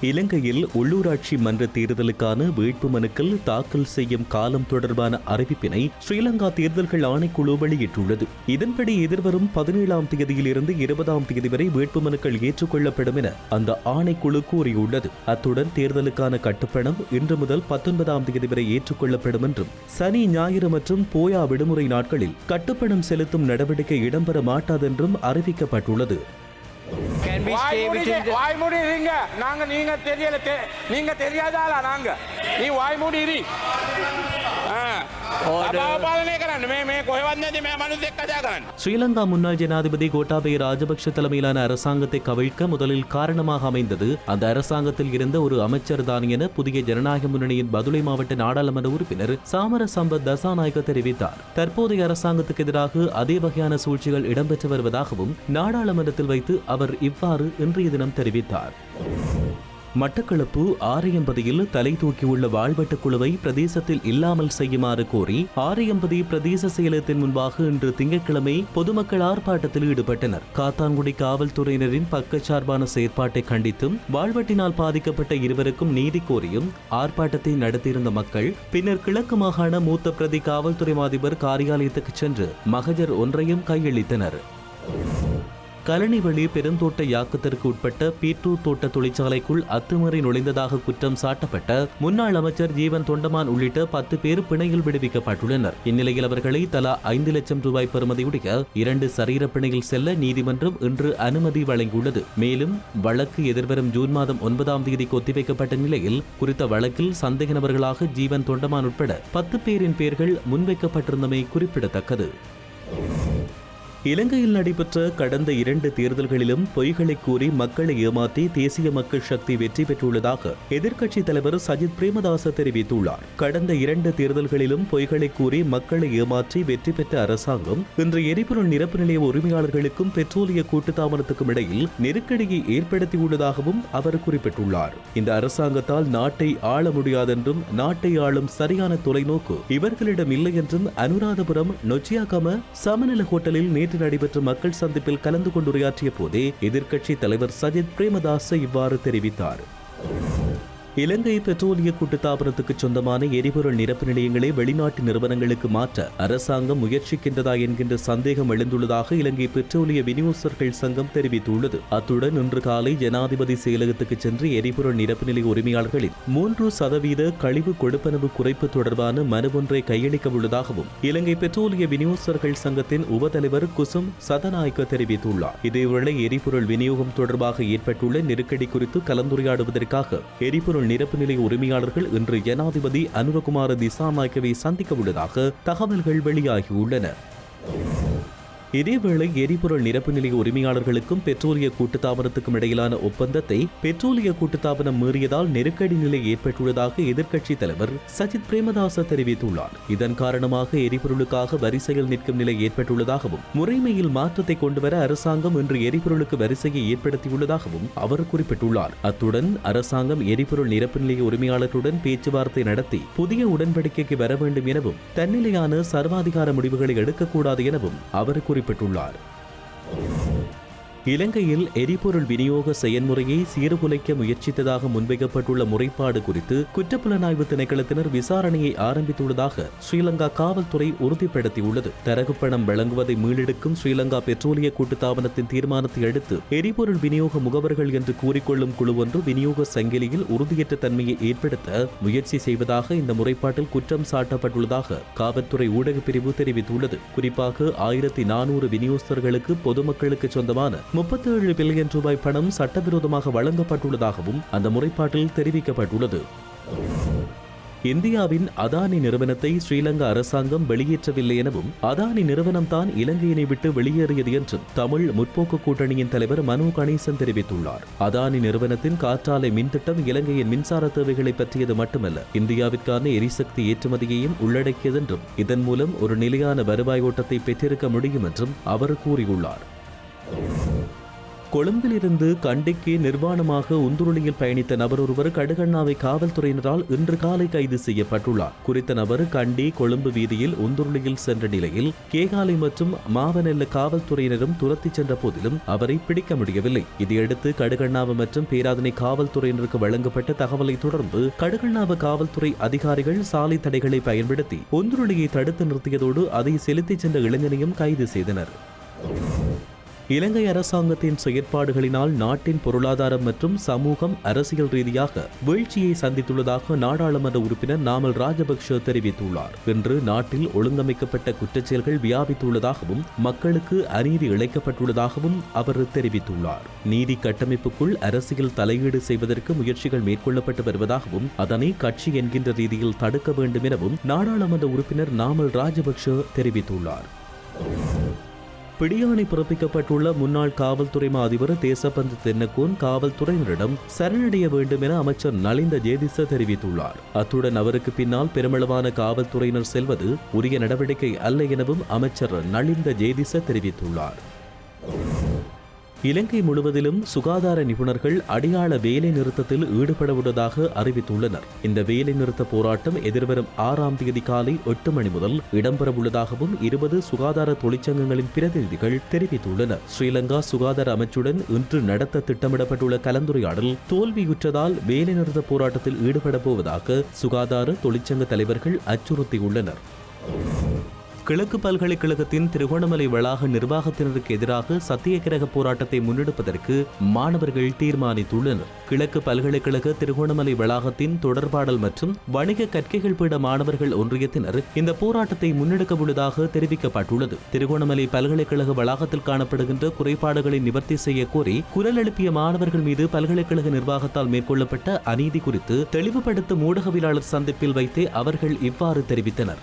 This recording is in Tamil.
இலங்கையில் உள்ளூராட்சி மன்ற தேர்தலுக்கான வேட்புமனுக்கள் தாக்கல் செய்யும் காலம் தொடர்பான அறிவிப்பினை ஸ்ரீலங்கா தேர்தல்கள் ஆணைக்குழு வெளியிட்டுள்ளது. இதன்படி எதிர்வரும் பதினேழாம் தேதியிலிருந்து இருபதாம் தேதி வரை வேட்புமனுக்கள் ஏற்றுக்கொள்ளப்படும் என அந்த ஆணைக்குழு கூறியுள்ளது. அத்துடன் தேர்தலுக்கான கட்டுப்பணம் இன்று முதல் பத்தொன்பதாம் தேதி வரை ஏற்றுக்கொள்ளப்படும் என்றும் சனி ஞாயிறு மற்றும் போயா விடுமுறை நாட்களில் கட்டுப்பணம் செலுத்தும் நடவடிக்கை இடம்பெற மாட்டாதென்றும் அறிவிக்கப்பட்டுள்ளது. Can we stay why within the... வாய் மூடி இருங்க நாங்க நீங்க தெரியல நீங்க தெரியாதாளா நாங்க? நீ வாய் மூடி இரு ஸ்ரீலங்கா முன்னாள் ஜனாதிபதி கோட்டாபய ராஜபக்ஷ தலைமையிலான அரசாங்கத்தை கவிழ்க்க முதலில் காரணமாக அமைந்தது அந்த அரசாங்கத்தில் இருந்த ஒரு அமைச்சர் தான் என புதிய ஜனநாயக முன்னணியின் பதுளை மாவட்ட நாடாளுமன்ற உறுப்பினர் சாமர சம்பத் தசாநாயக்க தெரிவித்தார் தற்போதைய அரசாங்கத்துக்கு எதிராக அதே வகையான சூழ்ச்சிகள் இடம்பெற்று வருவதாகவும் நாடாளுமன்றத்தில் வைத்து அவர் இவ்வாறு இன்றைய தினம் தெரிவித்தார் மட்டக்களப்பு ஆரையம்பதியில் தலை தூக்கியுள்ள வாழ்வெட்டு குழுவை பிரதேசத்தில் இல்லாமல் செய்யுமாறு கோரி ஆரையம்பதி பிரதேச செயலகத்தின் முன்பாக இன்று திங்கட்கிழமை பொதுமக்கள் ஆர்ப்பாட்டத்தில் ஈடுபட்டனர். காத்தான்குடி காவல்துறையினரின் பக்கச்சார்பான செயற்பாட்டை கண்டித்தும் வாழ்வெட்டினால் பாதிக்கப்பட்ட இருவருக்கும் நீதி கோரியும் ஆர்ப்பாட்டத்தை நடத்தியிருந்த மக்கள் பின்னர் கிழக்கு மாகாண மூத்த பிரதி காவல்துறை அதிபர் காரியாலயத்துக்கு சென்று மகஜர் ஒன்றையும் கையளித்தனர். கலனிவெளி பெருந்தோட்ட யாக்கத்திற்கு உட்பட்ட பீட்ரூட் தோட்ட தொழிற்சாலைக்குள் அத்துமீறி நுழைந்ததாக குற்றம் சாட்டப்பட்ட முன்னாள் அமைச்சர் ஜீவன் தொண்டமான் உள்ளிட்ட பத்து பேர் பிணையில் விடுவிக்கப்பட்டுள்ளனர். இந்நிலையில் அவர்களை தலா ஐந்து லட்சம் ரூபாய் பெறுமதியுடைய இரண்டு சரீர பிணையில் செல்ல நீதிமன்றம் இன்று அனுமதி வழங்கியுள்ளது. மேலும் வழக்கு எதிர்வரும் ஜூன் மாதம் ஒன்பதாம் தேதிக்கு ஒத்திவைக்கப்பட்ட நிலையில் குறித்த வழக்கில் சந்தேக நபர்களாக ஜீவன் தொண்டமான் உட்பட பத்து பேரின் பெயர்கள் முன்வைக்கப்பட்டிருந்தமை குறிப்பிடத்தக்கது. இலங்கையில் நடைபெற்ற கடந்த இரண்டு தேர்தல்களிலும் பொய்களை கூறி மக்களை ஏமாற்றி தேசிய மக்கள் சக்தி வெற்றி பெற்றுள்ளதாக எதிர்க்கட்சித் தலைவர் சஜித் பிரேமதாச தெரிவித்துள்ளார். கடந்த இரண்டு தேர்தல்களிலும் பொய்களை கூறி மக்களை ஏமாற்றி வெற்றி பெற்ற அரசாங்கம் இன்று எரிபொருள் நிரப்பு நிலைய உரிமையாளர்களுக்கும் பெட்ரோலிய கூட்டுத்தாபனத்துக்கும் இடையில் நெருக்கடியை ஏற்படுத்தியுள்ளதாகவும் அவர் குறிப்பிட்டுள்ளார். இந்த அரசாங்கத்தால் நாட்டை ஆள முடியாதென்றும் நாட்டை ஆளும் சரியான தொலைநோக்கு இவர்களிடம் இல்லை என்றும் அனுராதபுரம் நொச்சியாகம சமநல ஹோட்டலில் நேற்று நடைபெற்ற மக்கள் சந்திப்பில் கலந்து கொண்டு உரையாற்றிய போதே எதிர்க்கட்சி தலைவர் சஜித் பிரேமதாச இவ்வாறு தெரிவித்தார். இலங்கை பெட்ரோலிய கூட்டுத்தாபனத்துக்கு சொந்தமான எரிபொருள் நிரப்பு நிலையங்களை வெளிநாட்டு நிறுவனங்களுக்கு மாற்ற அரசாங்கம் முயற்சிக்கின்றதா என்கின்ற சந்தேகம் எழுந்துள்ளதாக இலங்கை பெட்ரோலிய விநியோகர்கள் சங்கம் தெரிவித்துள்ளது. அத்துடன் இன்று காலை ஜனாதிபதி செயலகத்துக்கு சென்று எரிபொருள் நிரப்பு நிலைய உரிமையாளர்களின் மூன்று சதவீத கழிவு கொடுப்பனவு குறைப்பு தொடர்பான மனு ஒன்றை கையளிக்க உள்ளதாகவும் இலங்கை பெட்ரோலிய விநியோகஸ்தர்கள் சங்கத்தின் உபதலைவர் குசும் சதநாயக்க தெரிவித்துள்ளார். இதேவேளை எரிபொருள் விநியோகம் தொடர்பாக ஏற்பட்டுள்ள நெருக்கடி குறித்து கலந்துரையாடுவதற்காக எரிபொருள் நிரப்பு நிலை உரிமையாளர்கள் இன்று ஜனாதிபதி அனுரகுமார திசாநாயக்கவை சந்திக்க உள்ளதாக தகவல்கள் வெளியாகியுள்ளன. இதேவேளை எரிபொருள் நிரப்பு நிலைய உரிமையாளர்களுக்கும் பெட்ரோலிய கூட்டுத்தாபனத்துக்கும் இடையிலான ஒப்பந்தத்தை பெட்ரோலிய கூட்டுத்தாபனம் மீறியதால் நெருக்கடி நிலை ஏற்பட்டுள்ளதாக எதிர்க்கட்சி தலைவர் சஜித் பிரேமதாச தெரிவித்துள்ளார். இதன் காரணமாக எரிபொருளுக்காக வரிசையில் நிற்கும் நிலை ஏற்பட்டுள்ளதாகவும் முறைமையில் மாற்றத்தை கொண்டுவர அரசாங்கம் இன்று எரிபொருளுக்கு வரிசையை ஏற்படுத்தியுள்ளதாகவும் அவர் குறிப்பிட்டுள்ளார். அத்துடன் அரசாங்கம் எரிபொருள் நிரப்பு நிலைய உரிமையாளர்களுடன் பேச்சுவார்த்தை நடத்தி புதிய உடன்படிக்கைக்கு வர வேண்டும் எனவும் தன்னிலையான சர்வாதிகார முடிவுகளை எடுக்கக்கூடாது எனவும் அவர் குறிப்பிட்டுள்ளார். இலங்கையில் எரிபொருள் விநியோக செயன்முறையை சீர்குலைக்க முயற்சித்ததாக முன்வைக்கப்பட்டுள்ள முறைப்பாடு குறித்து குற்றப்புலனாய்வு திணைக்களத்தினர் விசாரணையை ஆரம்பித்துள்ளதாக ஸ்ரீலங்கா காவல்துறை உறுதிப்படுத்தியுள்ளது. தரகுப்பணம் வழங்குவதை மீளெடுக்கும் ஸ்ரீலங்கா பெட்ரோலிய கூட்டுத்தாபனத்தின் தீர்மானத்தை அடுத்து எரிபொருள் விநியோக முகவர்கள் என்று கூறிக்கொள்ளும் குழு ஒன்று விநியோக சங்கிலியில் உறுதியற்ற தன்மையை ஏற்படுத்த முயற்சி செய்வதாக இந்த முறைப்பாட்டில் குற்றம் சாட்டப்பட்டுள்ளதாக காவல்துறை ஊடகப் பிரிவு தெரிவித்துள்ளது. குறிப்பாக ஆயிரத்தி நானூறு விநியோகஸ்தர்களுக்கு பொதுமக்களுக்கு சொந்தமான முப்பத்தேழு பில்லியன் ரூபாய் பணம் சட்டவிரோதமாக வழங்கப்பட்டுள்ளதாகவும் அந்த முறைப்பாட்டில் தெரிவிக்கப்பட்டுள்ளது. இந்தியாவின் அதானி நிறுவனத்தை ஸ்ரீலங்கா அரசாங்கம் வெளியேற்றவில்லை எனவும் அதானி நிறுவனம்தான் இலங்கையினை விட்டு வெளியேறியது என்றும் தமிழ் முற்போக்கு கூட்டணியின் தலைவர் மனு கணேசன் தெரிவித்துள்ளார். அதானி நிறுவனத்தின் காற்றாலை மின்திட்டம் இலங்கையின் மின்சார தேவைகளை பற்றியது மட்டுமல்ல இந்தியாவிற்கான எரிசக்தி ஏற்றுமதியையும் உள்ளடக்கியது என்றும் இதன் மூலம் ஒரு நிலையான வருவாய் ஓட்டத்தை பெற்றிருக்க முடியும் என்றும் அவர் கூறியுள்ளார். கொழும்பிலிருந்து கண்டிக்கு நிர்வாணமாக உந்துருளியில் பயணித்த நபர் ஒருவர் கடுகண்ணாவை காவல்துறையினரால் இன்று காலை கைது செய்யப்பட்டுள்ளார். குறித்த நபர் கண்டி கொழும்பு வீதியில் உந்துருளியில் சென்ற நிலையில் கேகாலை மற்றும் மாவனெல்ல காவல்துறையினரும் துரத்தி சென்ற போதிலும் அவரை பிடிக்க முடியவில்லை. இதையடுத்து கடுகண்ணாவு மற்றும் பேராதனை காவல்துறையினருக்கு வழங்கப்பட்ட தகவலை தொடர்ந்து கடுகண்ணாவு காவல்துறை அதிகாரிகள் சாலை தடைகளை பயன்படுத்தி உந்துருளியை தடுத்து நிறுத்தியதோடு அதை செலுத்திச் சென்ற இளைஞனையும் கைது செய்தனர். இலங்கை அரசாங்கத்தின் செயற்பாடுகளினால் நாட்டின் பொருளாதாரம் மற்றும் சமூகம் அரசியல் ரீதியாக வீழ்ச்சியை சந்தித்துள்ளதாக நாடாளுமன்ற உறுப்பினர் நாமல் ராஜபக்ஷ தெரிவித்துள்ளார். இன்று நாட்டில் ஒழுங்கமைக்கப்பட்ட குற்றச்செயல்கள் வியாபித்துள்ளதாகவும் மக்களுக்கு அநீதி இழைக்கப்பட்டுள்ளதாகவும் அவர் தெரிவித்துள்ளார். நீதி கட்டமைப்புக்குள் அரசியல் தலையீடு செய்வதற்கு முயற்சிகள் மேற்கொள்ளப்பட்டு வருவதாகவும் அதனை கட்சி என்கின்ற ரீதியில் தடுக்க வேண்டும் எனவும் நாடாளுமன்ற உறுப்பினர் நாமல் ராஜபக்ஷ தெரிவித்துள்ளார். பிடியாணை பிறப்பிக்கப்பட்டுள்ள முன்னாள் காவல்துறை மா அதிபர் தேசபந்து தென்னக்கோன் காவல்துறையினரிடம் சரணடைய வேண்டும் என அமைச்சர் நலிந்த ஜேதிச தெரிவித்துள்ளார். அத்துடன் அவருக்கு பின்னால் பெருமளவான காவல்துறையினர் செல்வது உரிய நடவடிக்கை அல்ல எனவும் அமைச்சர் நலிந்த ஜேதிச தெரிவித்துள்ளார். இலங்கை முழுவதிலும் சுகாதார நிபுணர்கள் அடையாள வேலை நிறுத்தத்தில் ஈடுபடவுள்ளதாக அறிவித்துள்ளனர். இந்த வேலை நிறுத்த போராட்டம் எதிர்வரும் ஆறாம் தேதி காலை எட்டு மணி முதல் இடம்பெறவுள்ளதாகவும் இருபது சுகாதார தொழிற்சங்கங்களின் பிரதிநிதிகள் தெரிவித்துள்ளனர். ஸ்ரீலங்கா சுகாதார அமைச்சுடன் இன்று நடத்த திட்டமிடப்பட்டுள்ள கலந்துரையாடல் தோல்வியுற்றதால் வேலைநிறுத்த போராட்டத்தில் ஈடுபட போவதாக சுகாதார தொழிற்சங்க தலைவர்கள் அச்சுறுத்தியுள்ளனர். கிழக்கு பல்கலைக்கழகத்தின் திருகோணமலை வளாக நிர்வாகத்தினருக்கு எதிராக சத்தியகிரக போராட்டத்தை முன்னெடுப்பதற்கு மாணவர்கள் தீர்மானித்துள்ளனர். கிழக்கு பல்கலைக்கழக திருகோணமலை வளாகத்தின் தொடர்பாடல் மற்றும் வணிக கற்கைகள் பீட மாணவர்கள் ஒன்றியத்தினர் இந்த போராட்டத்தை முன்னெடுக்க உள்ளதாக தெரிவிக்கப்பட்டுள்ளது. திருகோணமலை பல்கலைக்கழக வளாகத்தில் காணப்படுகின்ற குறைபாடுகளை நிவர்த்தி செய்ய கோரி குரல் எழுப்பிய மாணவர்கள் மீது பல்கலைக்கழக நிர்வாகத்தால் மேற்கொள்ளப்பட்ட அநீதி குறித்து தெளிவுபடுத்தும் ஊடகவியலாளர் சந்திப்பில் வைத்தே அவர்கள் இவ்வாறு தெரிவித்தனர்.